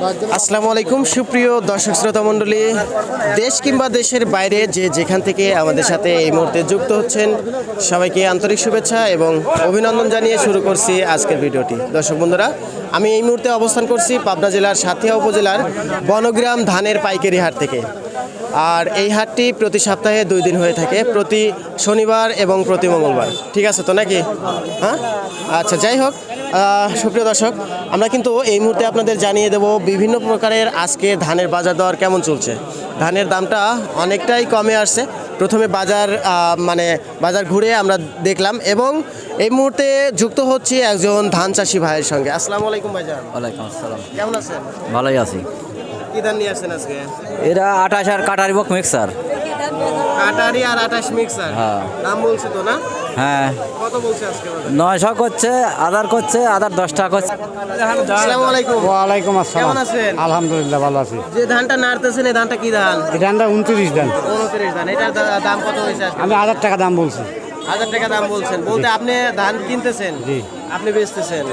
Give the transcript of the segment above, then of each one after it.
আসসালামু আলাইকুম, সুপ্রিয় দর্শক শ্রোতা মণ্ডলী। দেশ কিংবা দেশের বাইরে যে যেখান থেকে আমাদের সাথে এই মুহূর্তে যুক্ত হচ্ছেন, সবাইকে আন্তরিক শুভেচ্ছা এবং অভিনন্দন জানিয়ে শুরু করছি আজকের ভিডিওটি। দর্শক বন্ধুরা, আমি এই মুহূর্তে অবস্থান করছি পাবনা জেলার সাথিয়া উপজেলার বনগ্রাম ধানের পাইকারি হাট থেকে। আর এই হাটটি প্রতি সপ্তাহে দুই দিন হয়ে থাকে, প্রতি শনিবার এবং প্রতি মঙ্গলবার। ঠিক আছে তো নাকি? হ্যাঁ? আচ্ছা যাই হোক সুপ্রিয় দর্শক আমরা কিন্তু এই মুহূর্তে আপনাদের জানিয়ে দেব বিভিন্ন প্রকারের আজকে ধানের বাজার দর কেমন চলছে। ধানের দামটা অনেকটাই কমে আসছে। প্রথমে বাজার মানে বাজার ঘুরে আমরা দেখলাম এবং এই মুহূর্তে যুক্ত হচ্ছি একজন ধান চাষি ভাইয়ের সঙ্গে। আসসালামু আলাইকুম ভাইজান। ওয়ালাইকুম আসসালাম। কেমন আছেন? ভালোই আছি। কি ধান নিয়ে আসছেন আজকে? এরা আঠাশ আর কাটারি বক মিক্সার কাটারি আর আঠাশ মিক্সার হ্যাঁ। দাম বলছে তো না? হ্যাঁ। কত বলছে আজকে বাজার? নয়শো করছে আধার করছে আধার দশ টাকা করছে। আসসালামু আলাইকুম। ওয়ালাইকুম আসসালাম। কেমন আছেন? আলহামদুলিল্লাহ ভালো আছি। যে ধানটা নাড়তেছেন এই ধানটা কি ধান? এই ধানটা উনত্রিশ ধান। উনত্রিশ ধান। এটার দাম কত হয়েছে আমি হাজার টাকা দাম বলছি। হাজার টাকা দাম বলছেন। বলতে আপনি ধান কিনতেছেন? জি। আপনি বেচতেছেন?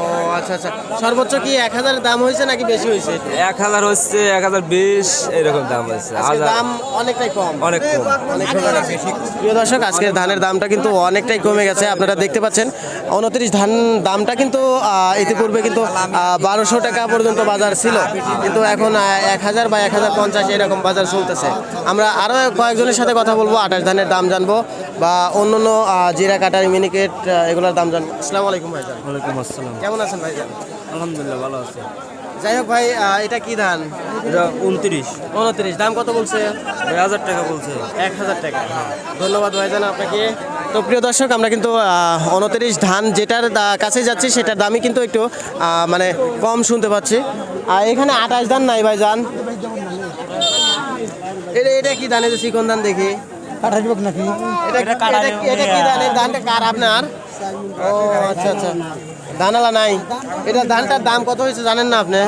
ও আচ্ছা আচ্ছা। সর্বোচ্চ কি এক হাজার দাম হয়েছে নাকি বেশি হয়েছে? এক হাজার হচ্ছে এক হাজার বিশ এরকম দাম হাজার দাম অনেকটাই কম। অনেক কম। অনেক প্রিয় দর্শক আজকে ধানের দামটা কিন্তু অনেকটাই কমে গেছে। আপনারা দেখতে পাচ্ছেন উনত্রিশ ধান দামটা কিন্তু ইতিপূর্বে কিন্তু বারোশো টাকা পর্যন্ত বাজার ছিল। কিন্তু এখন এক হাজার বা এক হাজার পঞ্চাশ এরকম বাজার চলতেছে। আমরা আরও কয়েকজনের সাথে কথা বলব আঠাশ ধানের দাম জানব। বা অন্য অন্য জিরা কাটার মিনিকেট এগুলোর দাম জানব আসসালামু আলাইকুম ভাইজান ওয়ালাইকুম আসসালাম। কেমন আছেন ভাইজান আলহামদুলিল্লাহ ভালো আছে। যাই হোক ভাই এটা কি ধান? এটা উনত্রিশ। উনত্রিশ। দাম কত বলছে? দুই হাজার টাকা বলছে। এক হাজার টাকা। ধন্যবাদ ভাইজান আপনাকে। তো প্রিয় দর্শক আমরা কিন্তু উনত্রিশ ধান যেটার কাছে যাচ্ছি সেটার দামই কিন্তু একটু মানে কম শুনতে পাচ্ছি। আর এখানে আঠাশ ধান নাই ভাইজান এটা এটা কি ধান? এই যে চিকন ধান দেখি। আঠাশ বক নাকি? এটা এটা- এটা কি ধান এই ধানটা কার আপনার? ও আচ্ছা আচ্ছা। ধানালা নাই। এটা ধানটার দাম কত হয়েছে জানেন না আপনি?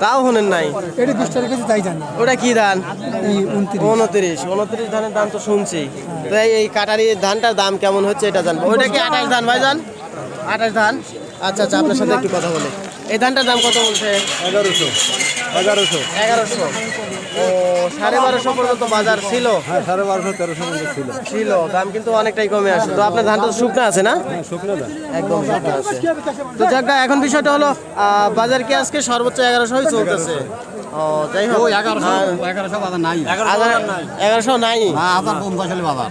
তাও হনেন নাই। এটা বিশ টাকা কেজি তাই জানি। ওটা কি ধান? এই উনত্রিশ। উনত্রিশ। ধানের দাম তো শুনছি। তো এই- এই কাটারি ধানটার দাম কেমন হচ্ছে এটা জানব। ওটা কি আঠাশ ধান ভাই জান আঠাশ ধান? আচ্ছা আচ্ছা আপনার সাথে একটু কথা বলি। এই ধানটার দাম কত বলছে? এগারোশো। এগারোশো। এগারোশো। ও সাড়ে বারোশো পর্যন্ত বাজার ছিল? হ্যাঁ সাড়ে বারোশো তেরোশো পর্যন্ত ছিল। ছিল দাম কিন্তু অনেকটাই কমে আসে। তো আপনার ধানটা শুকনো আছে না? শুকনো দাম একদম শুকনো আছে। তো যাক এখন বিষয়টা হলো বাজার কি আজকে সর্বোচ্চ এগারোশোই চলতেছে? ও যাই হোক। হ্যাঁ, এগারোশো নাই। হাজার-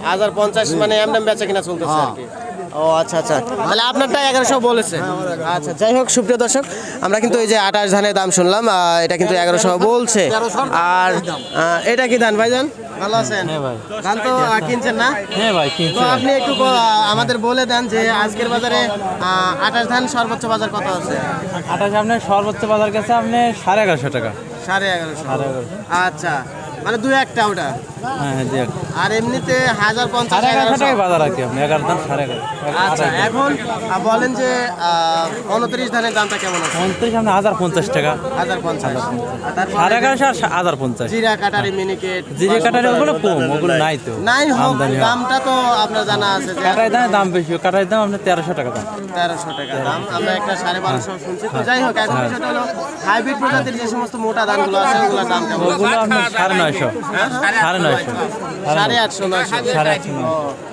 হাজার পঞ্চাশ হাজার মানে এমনি বেচা কিনা চলতেছে আর কি। ও আচ্ছা আচ্ছা। তাহলে আপনারটা এগারোশো বলেছে। আচ্ছা যাই হোক সুপ্রিয় দর্শক আমরা কিন্তু এই যে আঠাশ ধানের দাম শুনলাম এটা কিন্তু এগারোশো বলছে। আর এটা কি ধান ভাইজান? ভালো আছেন? ধান তো কিনছেন না? হ্যাঁ ভাই তো আপনি একটু আমাদের বলে দেন যে আজকের বাজারে আঠাশ ধান সর্বোচ্চ বাজার কত আছে? আঠাশ আপনার সর্বোচ্চ বাজার গেছে আপনি সাড়ে এগারোশো টাকা। সাড়ে এগারোশো। আচ্ছা মানে দু একটা ওটা। হ্যাঁ হ্যাঁ আর এমনিতে হাজার পঞ্চাশ এগারোশো বাজার আপনি এগারো দাম সাড়ে আচ্ছা এখন বলেন যে উনত্রিশ ধানের দামটা কেমন আছে? উনত্রিশ আপনি হাজার পঞ্চাশ টাকা। হাজার পঞ্চাশ। সাড়ে এগারোশো আর হাজার পঞ্চাশ। জিরা কাটারি মিনিকেট জিরে কাটারি ওগুলো কম ওগুলো নাই তো। নাই হোক দামটা তো আপনার জানা আছে যে কাটাই দামের দাম বেশি কাটাই দাম আপনার তেরোশো টাকা দাম। তেরোশো টাকা দাম। আমরা একটা সাড়ে বারোশো শুনছি। তো যাই হোক এখন বিষয়টা হলো হাইব্রিড প্রজাতির যে সমস্ত মোটা ধানগুলো আছে ওগুলোর দাম কেমন? ওগুলো আপনার সাড়ে নয়শো। সাড়ে নয়শো। সাড়ে আটশো সাড়ে আটশো নয়শো। ও,